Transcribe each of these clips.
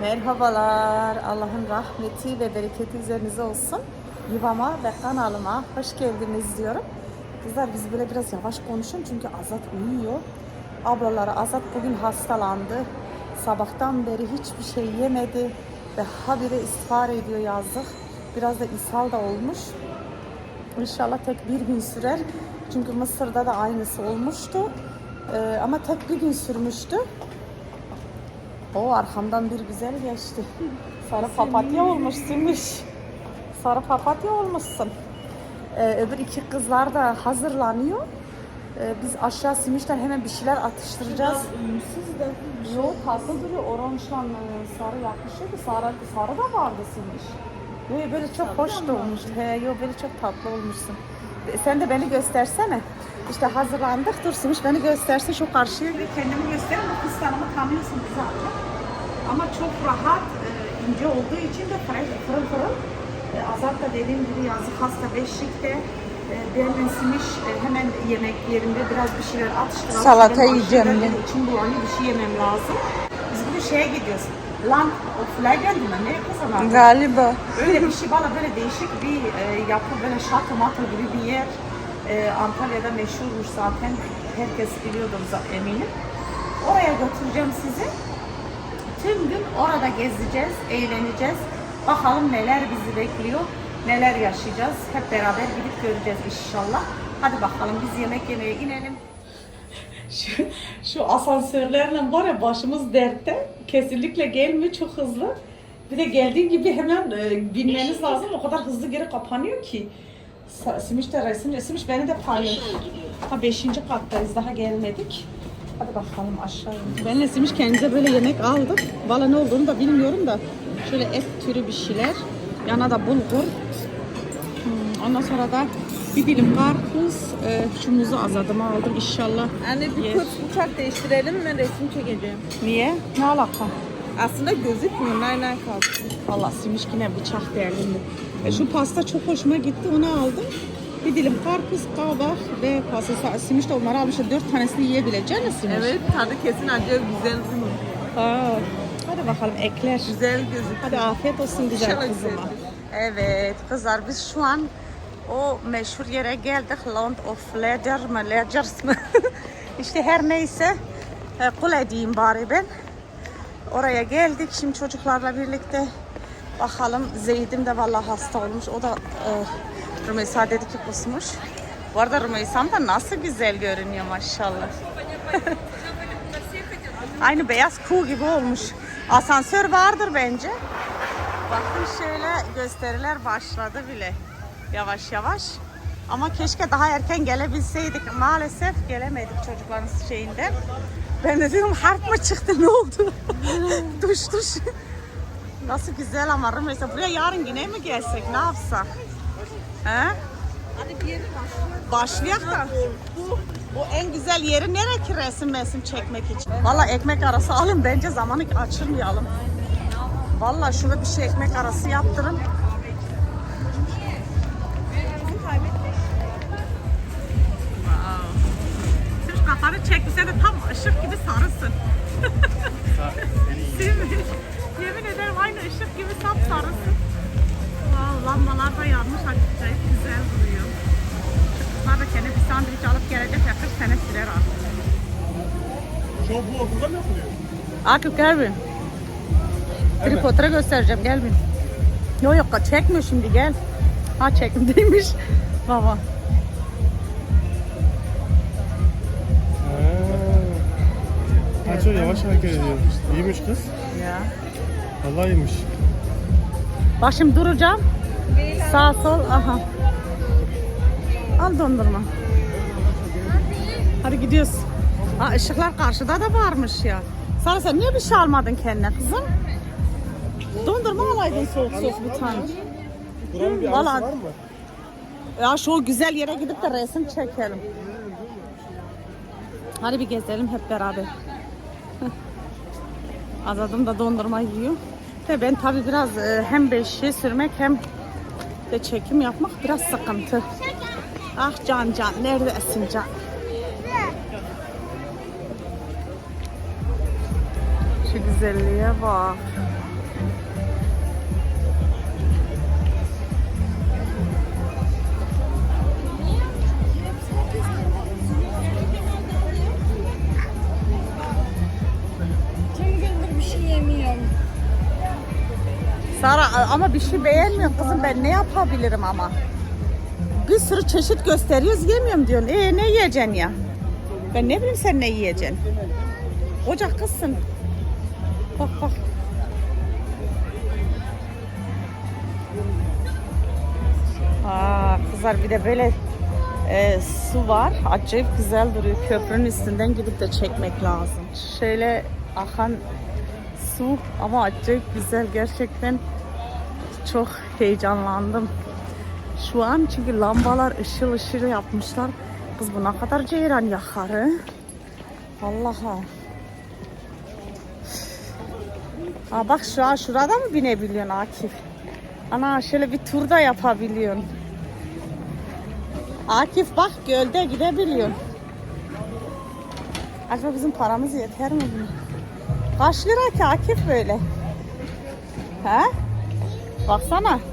Merhabalar. Allah'ın rahmeti ve bereketi üzerinize olsun. Yuvama ve kanalıma hoş geldiniz diyorum. Kızlar biz böyle biraz yavaş konuşun çünkü Azat uyuyor. Ablaları Azat bugün hastalandı. Sabahtan beri hiçbir şey yemedi ve habire istiğfar ediyor yazdık. Biraz da ishal da olmuş. İnşallah tek bir gün sürer. Çünkü Mısır'da da aynısı olmuştu. Ee, ama tek bir gün sürmüştü. O arkamdan bir güzel geçti. Sarı papatya olmuşsunmuş. Sarı papatya olmuşsun. Ee, öbür iki kızlar da hazırlanıyor. Ee, biz aşağı simişten hemen bir şeyler atıştıracağız. Uyumsuz da. Yok tatlı duruyor. Oranjla e, sarı yakışıyor ki sarı, sarı da vardı simiş. Yo, böyle çok hoş olmuş. He, yo, böyle çok tatlı olmuşsun. Sen de beni göstersene. İşte hazırlandık. Dur Simiş beni gösterse şu karşıya. Kendimi göstereyim. Bu kıstanımı tanıyorsun zaten. Ama çok rahat, e, ince olduğu için de fresh, fırın fırın. E, Azat da dediğim gibi yazık hasta beşikte. E, Benim Simiş e, hemen yemek yerinde biraz bir şeyler atıştıralım. Salata Benim yiyeceğim aşırı de. İçim bulanıyor bir şey yemem lazım. Biz bugün şeye gidiyoruz. Land of Legend mi? Ne kızım Galiba. Öyle bir şey bana böyle değişik bir e, yapı böyle şatı matı gibi bir yer. E, Antalya'da meşhurmuş zaten. Herkes biliyordur eminim. Oraya götüreceğim sizi. Tüm gün orada gezeceğiz, eğleneceğiz. Bakalım neler bizi bekliyor, neler yaşayacağız. Hep beraber gidip göreceğiz inşallah. Hadi bakalım biz yemek yemeye inelim. Şu, şu asansörlerle var ya başımız dertte. Kesinlikle gelmiyor çok hızlı. Bir de geldiği gibi hemen e, binmeniz lazım. O kadar hızlı geri kapanıyor ki. Simiş de resim, Simiş beni de paylaş. Ha beşinci kattayız daha gelmedik. Hadi bakalım aşağı in. Benle Simiş kendimize böyle yemek aldık. Valla ne olduğunu da bilmiyorum da. Şöyle et türü bir şeyler. Yana da bulgur. Hmm, Ondan sonra da bir dilim karpuz. E, şu muzu azadıma aldım inşallah. Anne bir Yes. bıçak değiştirelim mi? Resim çekeceğim. Niye? Ne alaka? Aslında gözükmüyor. Nay kalsın. Valla Simiş yine bıçak değerli. E, şu pasta çok hoşuma gitti onu aldım. Bir dilim karpuz, kabak ve pasta. Simiş de onları almıştı. Dört tanesini yiyebilecek misin? Evet tadı kesin acı güzel sunum. Aa, hadi bakalım ekler. Güzel gözüküyor. Hadi afiyet olsun güzel İnşallah kızıma. güzeldir. Evet kızlar biz şu an o meşhur yere geldik. Land of Leather mı? Ledgers mı? işte her neyse. E, kule diyeyim bari ben. Oraya geldik. Şimdi çocuklarla birlikte bakalım. Zeyd'im de vallahi hasta olmuş. O da e, Rümeysa dedi ki kusmuş. Bu arada Rümeysa'm da nasıl güzel görünüyor maşallah. Aynı beyaz kuğu gibi olmuş. Asansör vardır bence. Bakın şöyle gösteriler başladı bile. Yavaş yavaş. Ama keşke daha erken gelebilseydik. Maalesef gelemedik çocukların şeyinden. Ben de diyorum harp mı çıktı ne oldu? duş duş. Nasıl güzel ama mesela buraya yarın yine mi gelsek ne yapsak? He? Hadi bir yere başlayalım. Başlayak da. Bu en güzel yeri nere ki resim resim çekmek için? Valla ekmek arası alın bence zamanı açılmayalım. Valla şurada bir şey ekmek arası yaptırın. Kafanı çek, bize de tam ışık gibi sarısın. Değil mi? Yemin ederim aynı ışık gibi sap sarısın. Lambalar da yanmış hakikaten güzel duruyor. Çocuklar da kendi bir sandviç alıp gelecek yakın sene sürer artık. Şov bu okulda mı yapılıyor? Akif gel bir. Tripotra göstereceğim gel bir. Yok yok çekmiyor şimdi gel. Ha çekimdeymiş. Baba. Ha çok yavaş hareket ediyor. İyiymiş kız. Ya. Vallahi iyiymiş. Bak şimdi duracağım. Sağ sol aha. Al dondurma. Hadi gidiyoruz. Ha ışıklar karşıda da varmış ya. Sana sen niye bir şey almadın kendine kızım? Dondurma alaydın soğuk soğuk bir tane. Buranın bir var mı? Ya şu güzel yere gidip de resim çekelim. Hadi bir gezelim hep beraber. Azadım da dondurma yiyor. Ve ben tabi biraz e, hem beşiği sürmek hem de çekim yapmak biraz sıkıntı. Ah can can neredesin can? Şu güzelliğe bak. Ama bir şey beğenmiyor kızım ben ne yapabilirim ama. Bir sürü çeşit gösteriyoruz yemiyorum diyorsun. E ne yiyeceksin ya? Ben ne bileyim sen ne yiyeceksin? Ocak kızsın. Bak bak. Aa, kızlar bir de böyle e, su var. Acayip güzel duruyor. Köprünün üstünden gidip de çekmek lazım. Şöyle akan su ama acayip güzel. Gerçekten çok heyecanlandım. Şu an çünkü lambalar ışıl ışıl yapmışlar. Kız bu ne kadar ceyran yakarı. Vallahi. Aa bak şu an şurada mı binebiliyorsun Akif? Ana şöyle bir tur da yapabiliyorsun. Akif bak gölde gidebiliyorsun. Acaba bizim paramız yeter mi? Kaç lira ki Akif böyle? He? Baksana.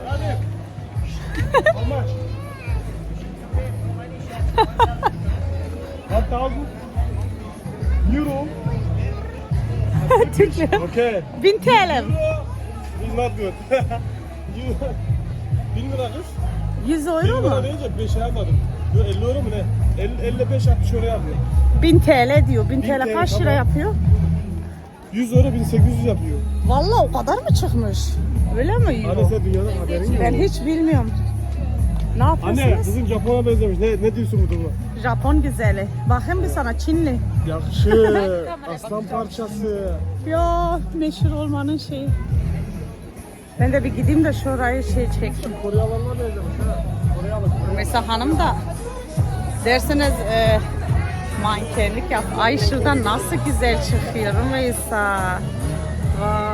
Euro. Türk lira. Okay. 1000 TL. Euro is not good. Euro. Bin lira kız. 100 Bin euro lira mu? deyince 5'e almadım. Yo, 50 euro mu ne? 50, 55 60 euro yapıyor. 1000 TL diyor. 1000 TL kaç lira yapıyor? 100 euro 1800 yapıyor. Vallahi o kadar mı çıkmış? Öyle mi? Anne euro? sen dünyadan haberin yok. Ben hiç bilmiyorum. Ne Anne yapıyorsunuz? kızım Japon'a benzemiş. Ne, ne diyorsun bu duruma? Japon güzeli. Bakayım bir sana Çinli. Yakışır. Aslan parçası. Ya meşhur olmanın şeyi. Ben de bir gideyim de şurayı şey çekeyim. Koryalılarına benzemiş ha. Koryalı. Mesela hanım da derseniz e, mankenlik yap. Ay şuradan nasıl güzel çıkıyor Rümeysa. Wow.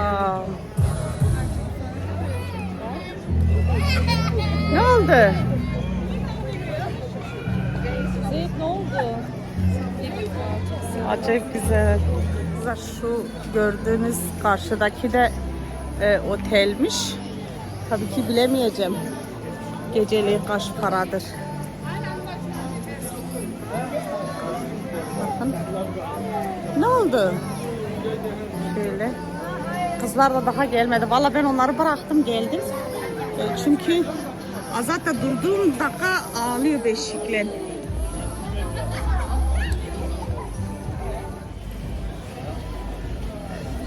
Ne oldu? Zeynep ne oldu? Acayip güzel. Kızlar şu gördüğünüz karşıdaki de e, otelmiş. Tabii ki bilemeyeceğim. Geceliği kaç paradır. Bakın. Ne oldu? Şöyle. Kızlar da daha gelmedi. Valla ben onları bıraktım geldim. Çünkü Azat da durduğum dakika ağlıyor beşikle.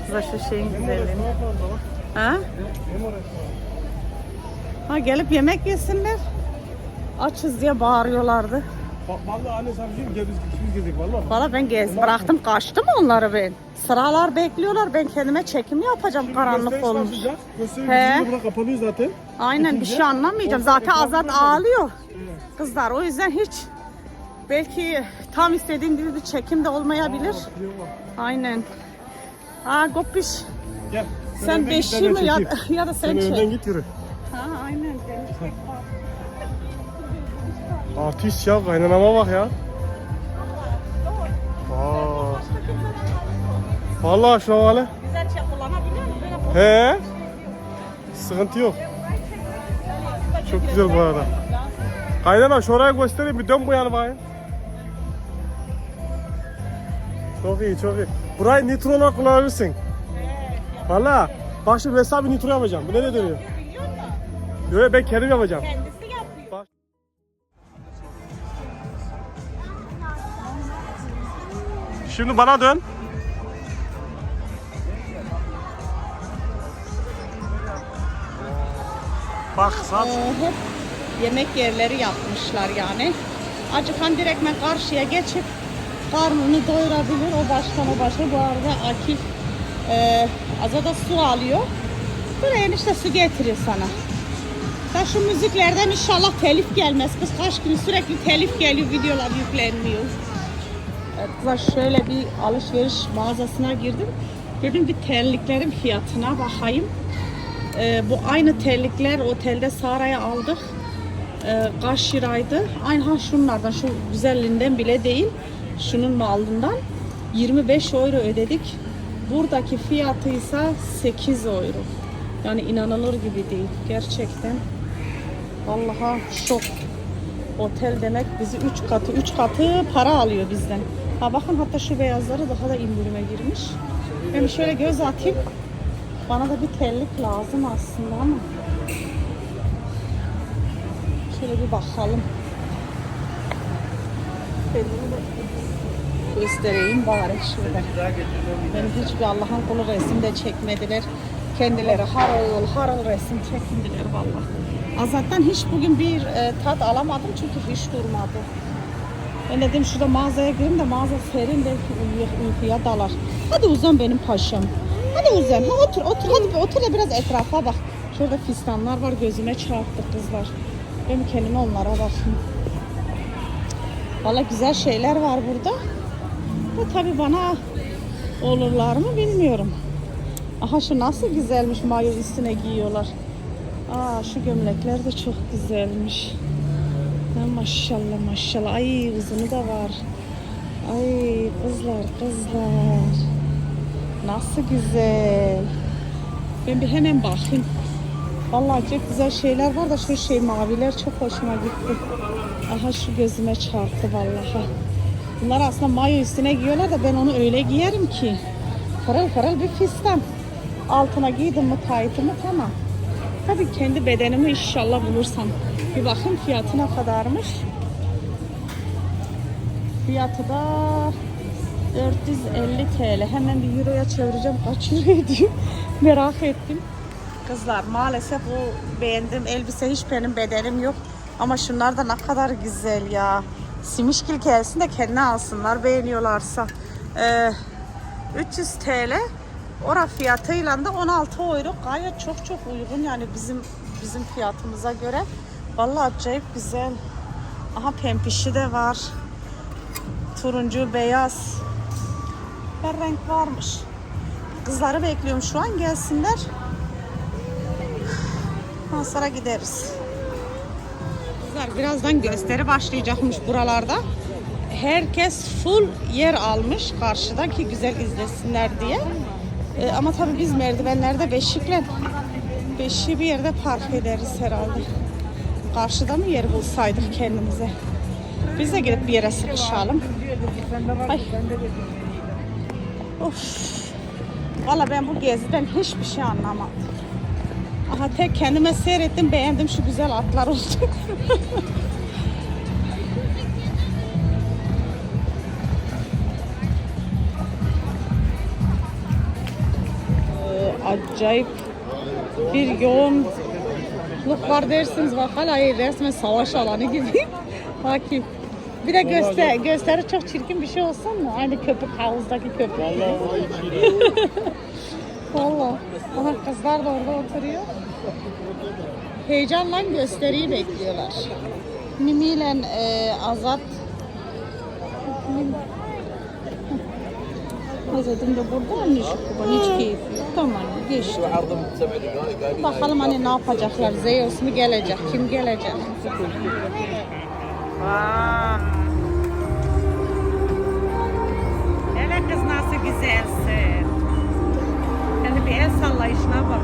Kızlar şu şeyin güzelliğini. Ha? Ha gelip yemek yesinler. Açız diye bağırıyorlardı. Bak vallahi anne sen mi? Gel biz gezdik vallahi. Valla ben gez bıraktım kaçtım onları ben. Sıralar bekliyorlar ben kendime çekim yapacağım karanlık Gösteriş olmuş. başlayacak. Gösteriş He. bitince bura kapanıyor zaten. Aynen bir Bitince şey anlamayacağım. Zaten Azat ağlıyor. Kızlar o yüzden hiç belki tam istediğim gibi bir çekim de olmayabilir. Aynen. Aa Gopiş Gel. sen beşi mi ya, ya da sen Sen önden git yürü. Ha aynen. Artist ya kaynanama bak ya. Vallahi şu an hale. Güzel çek kullanabiliyor musun? He. Sıkıntı yok. Çok güzel bu arada. Kaynana şu orayı göstereyim bir dön bu yana bakayım. Çok iyi çok iyi. Burayı nitro olarak kullanabilirsin. Valla. Bak şimdi mesela bir nitro yapacağım. Bu nereye dönüyor? Yok ben kendim yapacağım. kendisi yapıyor. Bak. Şimdi bana dön. Bak saat. Ee, hep yemek yerleri yapmışlar yani. Acıkan direktmen karşıya geçip karnını doyurabilir. O baştan o başa. Bu arada Akif e, Azada su alıyor. Böyle enişte su getiriyor sana. Da şu müziklerden inşallah telif gelmez. Kız kaç gün sürekli telif geliyor, videolar yüklenmiyor. Kızlar şöyle bir alışveriş mağazasına girdim. Dedim bir terliklerin fiyatına bakayım. Ee, bu aynı terlikler otelde Sara'ya aldık. Ee, kaç liraydı? Aynı ha şunlardan, şu güzelliğinden bile değil. Şunun malından 25 euro ödedik. Buradaki fiyatı ise 8 euro. Yani inanılır gibi değil. Gerçekten. Vallahi şok. Otel demek bizi 3 katı 3 katı para alıyor bizden. Ha bakın hatta şu beyazları daha da indirime girmiş. Ben şöyle göz atayım. Bana da bir tellik lazım aslında ama. Şöyle bir bakalım. Göstereyim bari şöyle. Beni hiçbir Allah'ın kulu resim de çekmediler. Kendileri harıl harıl resim çekindiler vallahi. Azat'tan hiç bugün bir e, tat alamadım çünkü hiç durmadı. Ben dedim şurada mağazaya gireyim de mağaza serin belki uyuya, uykuya dalar. Hadi uzan benim paşam. Hadi uzan. Ha, otur otur hadi bir otur da biraz etrafa bak. Şurada fistanlar var gözüme çarptı kızlar. Ben bir kendime onlara bakayım. Valla güzel şeyler var burada. Da tabii bana olurlar mı bilmiyorum. Aha şu nasıl güzelmiş mayo üstüne giyiyorlar. Aa şu gömlekler de çok güzelmiş. Ha, maşallah maşallah. Ay uzunu da var. Ay kızlar kızlar. Nasıl güzel. Ben bir hemen bakayım. Vallahi çok güzel şeyler var da şu şey maviler çok hoşuma gitti. Aha şu gözüme çarptı vallahi. Bunlar aslında mayo üstüne giyiyorlar da ben onu öyle giyerim ki. Pırıl pırıl bir fistan. Altına giydim mi taytımı tamam. Tabii kendi bedenimi inşallah bulursam. Bir bakayım fiyatı ne kadarmış. Fiyatı da 450 TL. Hemen bir euroya çevireceğim. Kaç euro ediyor? Merak ettim. Kızlar maalesef bu beğendiğim elbise hiç benim bedenim yok. Ama şunlar da ne kadar güzel ya. Simişkil gelsin de kendine alsınlar beğeniyorlarsa. Ee, 300 TL. Ora fiyatıyla da 16 euro. Gayet çok çok uygun yani bizim bizim fiyatımıza göre. Vallahi acayip güzel. Aha pempişi de var. Turuncu, beyaz. Her renk varmış. Kızları bekliyorum şu an gelsinler. Ondan sonra gideriz. Kızlar birazdan gösteri başlayacakmış buralarda. Herkes full yer almış karşıda ki güzel izlesinler diye. Ee, ama tabii biz merdivenlerde beşikle beşi bir yerde park ederiz herhalde. Karşıda mı yer bulsaydık kendimize? Biz de gidip bir yere sıkışalım. Ay. Of. Valla ben bu geziden hiçbir şey anlamadım. Aha tek kendime seyrettim beğendim şu güzel atlar oldu. Acayip bir yoğunluk var dersiniz bak hala resmen savaş alanı gibi. Bakayım. Bir de göster gösteri çok çirkin bir şey olsun mu? Aynı köpük havuzdaki köpük. Valla. Aha kızlar da orada oturuyor. Heyecanla gösteriyi bekliyorlar. Mimi ile e, Azat Azat'ın da burada anne şu kuban hiç keyfi yok. Tamam geçti. Bakalım hani ne yapacaklar. Zeus mu gelecek? Kim gelecek? Vay. Hele kız nasıl güzelsin. Hadi bir el sallayışına bak.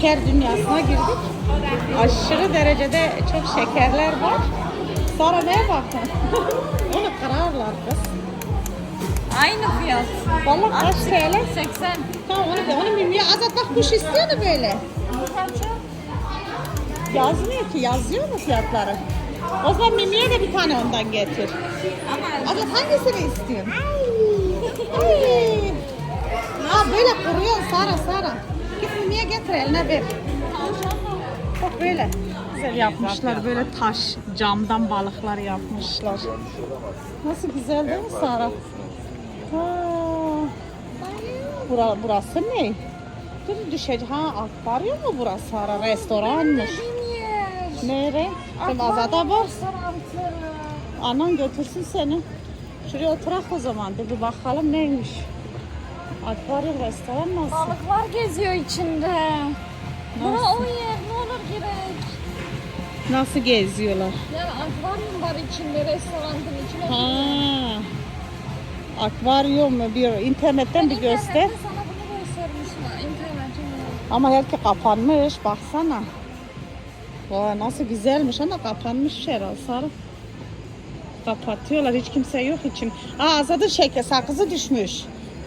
Şeker dünyasına girdik. Aşırı derecede çok şekerler var. Sonra neye bakın? Onu kararlar kız. Aynı fiyat. Vallahi kaç TL? 80. Tamam onu da onu mimliye azat bak kuş istiyordu böyle. Yazmıyor ki yazıyor mu fiyatları? O zaman mimiye de bir tane ondan getir. Ama Azat hangisini istiyorsun? Ay. Ha böyle kuruyorsun Sara Sara. Getir eline ver. Bak böyle. Güzel yapmışlar böyle taş camdan balıklar yapmışlar. Nasıl güzel değil mi Sara? Ha. Bura, burası ne? Dur düşecek. Ha akvaryum mu burası Sara? Restoranmış. Nere? Azat'a bak. Anan götürsün seni. Şuraya oturak o zaman. Bir bakalım neymiş. Akvaryum restoran nasıl? balıklar geziyor içinde. Bura o yer ne olur gerek. Nasıl geziyorlar? Yani akvaryum var içinde restoranın içinde. Ha. Akvaryum mu? Bir internetten bir göster. İnternette sana bunu göstermişler. İnternetten. Ama herkes kapanmış. Baksana. Vay nasıl güzelmiş ama kapanmış herhalde sarı. Kapatıyorlar. Hiç kimse yok için. Aa Azad'ın şeker sakızı düşmüş.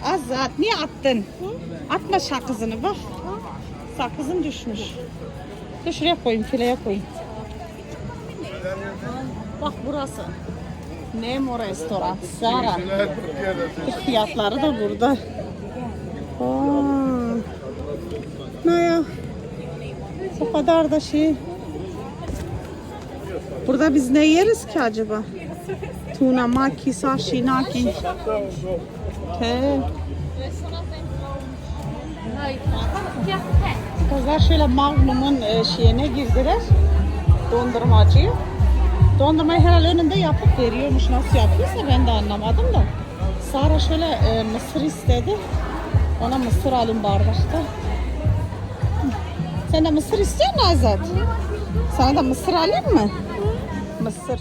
Azad niye attın? Atma sakızını bak. Sakızın düşmüş. Dur şuraya koyayım fileye koyayım. Bak burası. Nemo restoran. Zara. Fiyatları da burada. Aa. Ne ya? O kadar da şey. Burada biz ne yeriz ki acaba? Tuna, maki, sashi, naki. He. Kızlar şöyle Magnum'un e, şeyine girdiler. Dondurmacıyı. Dondurmayı herhalde önünde yapıp veriyormuş. Nasıl yapıyorsa ben de anlamadım da. Sara şöyle e, mısır istedi. Ona mısır alayım bardakta. Sen de mısır istiyor musun Azat? Sana da mısır alayım mı? Mısır.